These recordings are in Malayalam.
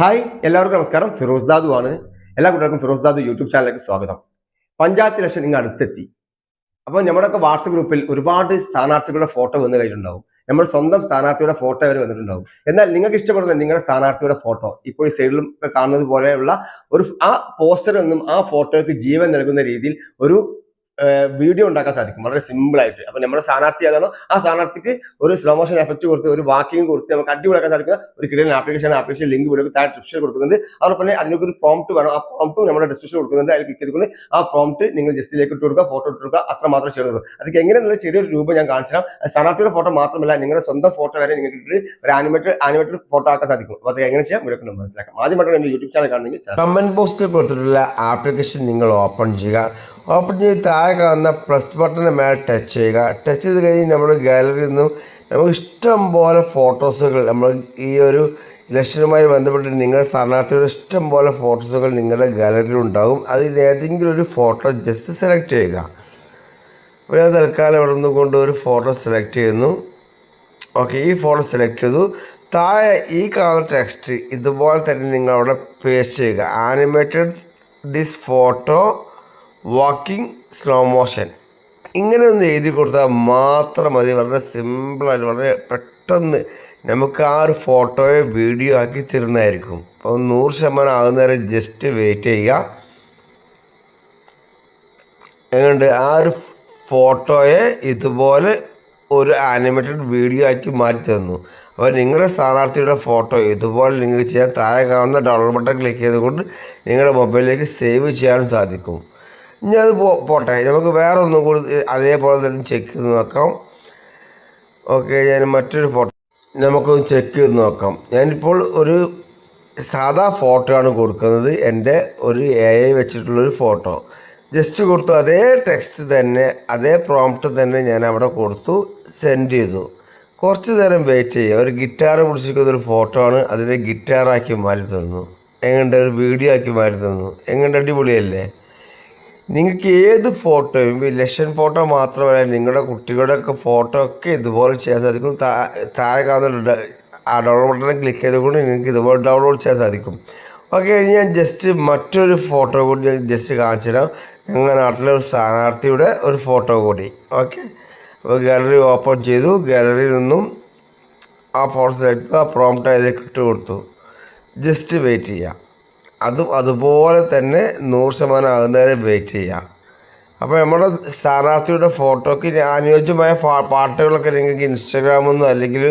ഹായ് എല്ലാവർക്കും നമസ്കാരം. ഫിറോസ് ദാദു ആണ്. എല്ലാ കുട്ടികൾക്കും ഫിറോസ് ദാദു യൂട്യൂബ് ചാനലിലേക്ക് സ്വാഗതം. പഞ്ചായത്ത് ഇലക്ഷൻ ഇങ്ങ് അടുത്തെത്തി. അപ്പോൾ നമ്മുടെയൊക്കെ വാട്സപ്പ് ഗ്രൂപ്പിൽ ഒരുപാട് സ്ഥാനാർത്ഥികളുടെ ഫോട്ടോ വന്നു കഴിഞ്ഞിട്ടുണ്ടാവും. നമ്മുടെ സ്വന്തം സ്ഥാനാർത്ഥിയുടെ ഫോട്ടോ വരെ വന്നിട്ടുണ്ടാവും. എന്നാൽ നിങ്ങൾക്ക് ഇഷ്ടപ്പെടുന്ന നിങ്ങളുടെ സ്ഥാനാർത്ഥിയുടെ ഫോട്ടോ ഇപ്പോൾ ഈ സൈഡിലും കാണുന്നത് പോലെയുള്ള ഒരു ആ പോസ്റ്ററൊന്നും ആ ഫോട്ടോയ്ക്ക് ജീവൻ നൽകുന്ന രീതിയിൽ ഒരു വീഡിയോ ഉണ്ടാക്കാൻ സാധിക്കും. വളരെ സിമ്പിൾ ആയിട്ട്. അപ്പൊ നമ്മുടെ സ്ഥാനാർത്ഥി ഏതാണോ ആ സ്ഥാനാർത്ഥിക്ക് ഒരു സ്ലോ മോഷൻ എഫക്ട് കൊടുത്ത് ഒരു വാക്കിംഗ് കൊടുത്ത് നമുക്ക് അടിപൊളിയാക്കാൻ സാധിക്കുന്ന ഒരു കിടന്ന ആപ്ലിക്കേഷൻ ആപ്ലിക്കേഷൻ ലിങ്ക് വീഡിയോ താഴെ ഡിസ്ക്രിപ്ഷൻ കൊടുക്കുന്നത് അതോടൊപ്പം തന്നെ അതിനൊക്കെ ഒരു പ്രോംപ്റ്റ് വേണം. ആ പ്രോംപ്റ്റ് നമ്മുടെ ഡിസ്ക്രിപ്ഷൻ കൊടുക്കുന്നത് അതിൽ ക്ലിക്ക് ചെയ്തുകൊണ്ട് ആ പ്രോംപ്റ്റ് നിങ്ങൾ ജസ്റ്റിലേക്ക് ഇട്ട് കൊടുക്കുക ഫോട്ടോ ഇട്ട് കൊടുക്കുക അത്ര മാത്രം ചെയ്യുന്നത് അതൊക്കെ എങ്ങനെയുള്ള ചെറിയൊരു രൂപം ഞാൻ കാണിച്ചു തരാം. സ്ഥാനാർത്ഥിയുടെ ഫോട്ടോ മാത്രമല്ല നിങ്ങളുടെ സ്വന്തം ഫോട്ടോ വരെ നിങ്ങൾക്ക് ഇട്ടിട്ട് ഒരു ആനിമേറ്റഡ് ആനിമേറ്റഡ് ഫോട്ടോ ആക്കാൻ സാധിക്കും. അപ്പോൾ അത് എങ്ങനെ ചെയ്യാം? ഇവരൊക്കെ മനസ്സിലാക്കാം. ആദ്യമായിട്ട് എന്റെ യൂട്യൂബ് ചാനൽ കാണുന്നെങ്കിൽ കമന്റ് ബോക്സിൽ കൊടുത്തിട്ടുള്ള ആപ്ലിക്കേഷൻ നിങ്ങൾ ഓപ്പൺ ചെയ്യുക. ഓപ്പൺ ചെയ്ത് താഴെ കാണുന്ന പ്ലസ് ബട്ടണ് മേലെ ടച്ച് ചെയ്യുക. ടച്ച് ചെയ്ത് കഴിഞ്ഞ് നമ്മൾ ഗാലറിയിൽ നിന്നും നമുക്ക് ഇഷ്ടം പോലെ ഫോട്ടോസുകൾ നമ്മൾ ഈ ഒരു ഇലക്ഷനുമായി ബന്ധപ്പെട്ട് നിങ്ങളുടെ സ്ഥാനാർത്ഥിയുടെ ഇഷ്ടം പോലെ ഫോട്ടോസുകൾ നിങ്ങളുടെ ഗാലറിയിൽ ഉണ്ടാകും. അതിൽ ഏതെങ്കിലും ഒരു ഫോട്ടോ ജസ്റ്റ് സെലക്ട് ചെയ്യുക. അപ്പോൾ ഞാൻ തൽക്കാലം ഇവിടെ നിന്ന് കൊണ്ട് ഒരു ഫോട്ടോ സെലക്ട് ചെയ്യുന്നു. ഓക്കെ ഈ ഫോട്ടോ സെലക്ട് ചെയ്തു. താഴെ ഈ കാണുന്ന ടെക്സ്റ്റ് ഇതുപോലെ തന്നെ നിങ്ങൾ അവിടെ പേസ്റ്റ് ചെയ്യുക. Animated this photo walking slow motion. ഇങ്ങനെ ഒന്ന് എഴുതി കൊടുത്താൽ മാത്രം മതി. വളരെ സിമ്പിളായിട്ട് വളരെ പെട്ടെന്ന് നമുക്ക് ആ ഒരു ഫോട്ടോയെ വീഡിയോ ആക്കി തരുന്നതായിരിക്കും. അപ്പോൾ നൂറ് ശതമാനം ആകുന്നവരെ ജസ്റ്റ് വെയിറ്റ് ചെയ്യുക. എങ്ങനെയുണ്ട്? ആ ഒരു ഫോട്ടോയെ ഇതുപോലെ ഒരു ആനിമേറ്റഡ് വീഡിയോ ആക്കി മാറ്റി തന്നു. അപ്പോൾ നിങ്ങളുടെ സ്ഥാനാർത്ഥിയുടെ ഫോട്ടോ ഇതുപോലെ നിങ്ങൾക്ക് ചെയ്യാൻ താഴെ കാണുന്ന ഡൗൺലോഡ് ബട്ടൺ ക്ലിക്ക് ചെയ്തുകൊണ്ട് നിങ്ങളുടെ മൊബൈലിലേക്ക് സേവ് ചെയ്യാനും സാധിക്കും. ഇനി അത് പോ പോട്ടെ. നമുക്ക് വേറെ ഒന്നും കൂടി അതേപോലെ തന്നെ ചെക്ക് ചെയ്ത് നോക്കാം. ഓക്കെ ഞാൻ മറ്റൊരു ഫോട്ടോ നമുക്കൊന്ന് ചെക്ക് ചെയ്ത് നോക്കാം. ഞാനിപ്പോൾ ഒരു സാധാ ഫോട്ടോ ആണ് കൊടുക്കുന്നത്. എന്റെ ഒരു എ ഐ വെച്ചിട്ടുള്ളൊരു ഫോട്ടോ ജസ്റ്റ് കൊടുത്തു. അതേ ടെക്സ്റ്റ് തന്നെ അതേ പ്രോംപ്റ്റ് തന്നെ ഞാൻ അവിടെ കൊടുത്തു സെൻഡ് ചെയ്തു. കുറച്ച് നേരം വെയിറ്റ് ചെയ്യുക. ഒരു ഗിറ്റാർ പിടിച്ചിരിക്കുന്ന ഒരു ഫോട്ടോ ആണ്. അതിനെ ഗിറ്റാറാക്കി മാറ്റി തന്നു എങ്ങനെ ഒരു വീഡിയോ ആക്കി മാറ്റി തന്നു എങ്ങനെ അടിപൊളിയല്ലേ? നിങ്ങൾക്ക് ഏത് ഫോട്ടോയും ഇലക്ഷൻ ഫോട്ടോ മാത്രമല്ല നിങ്ങളുടെ കുട്ടികളുടെയൊക്കെ ഫോട്ടോ ഒക്കെ ഇതുപോലെ ചെയ്യാൻ സാധിക്കും. താഴെ കാണുന്നുണ്ട് ആ ഡൗൺലോഡ് ബട്ടൺ ക്ലിക്ക് ചെയ്തുകൊണ്ട് നിങ്ങൾക്ക് ഇതുപോലെ ഡൗൺലോഡ് ചെയ്യാൻ സാധിക്കും. ഓക്കെ ഞാൻ ജസ്റ്റ് മറ്റൊരു ഫോട്ടോ കൂടി ജസ്റ്റ് കാണിച്ചു തരാം. ഞങ്ങളുടെ നാട്ടിലെ ഒരു സ്ഥാനാർത്ഥിയുടെ ഒരു ഫോട്ടോ കൂടി. ഓക്കെ അപ്പോൾ ഗാലറി ഓപ്പൺ ചെയ്തു. ഗാലറിയിൽ നിന്നും ആ ഫോട്ടോ ചെയ്തു ആ പ്രോംപ്റ്റ് അതിലേക്ക് ഇട്ട് കൊടുത്തു. ജസ്റ്റ് വെയിറ്റ് ചെയ്യാം. അതും അതുപോലെ തന്നെ നൂറ് ശതമാനം ആകുന്നവരെ വെയിറ്റ് ചെയ്യാം. അപ്പോൾ നമ്മുടെ സ്ഥാനാർത്ഥിയുടെ ഫോട്ടോയ്ക്ക് അനുയോജ്യമായ പാട്ടുകളൊക്കെ നിങ്ങൾക്ക് ഇൻസ്റ്റാഗ്രാമിൽ നിന്നോ അല്ലെങ്കിൽ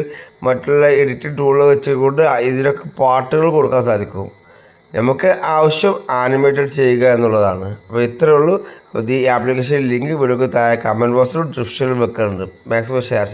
മറ്റുള്ള എഡിറ്റിംഗ് ടൂൾ വെച്ചുകൊണ്ട് ഇതിലൊക്കെ പാട്ടുകൾ കൊടുക്കാൻ സാധിക്കും. നമുക്ക് ആവശ്യം ആനിമേറ്റഡ് ചെയ്യുക എന്നുള്ളതാണ്. അപ്പോൾ ഇത്രയേ ഉള്ളൂ. ഈ ആപ്ലിക്കേഷൻ ലിങ്ക് വീഡിയോക്ക് താഴെ കമന്റ് ബോക്സിലും ഡിസ്ക്രിപ്ഷനിലും വെക്കാറുണ്ട്. മാക്സിമം ഷെയർ ചെയ്യുക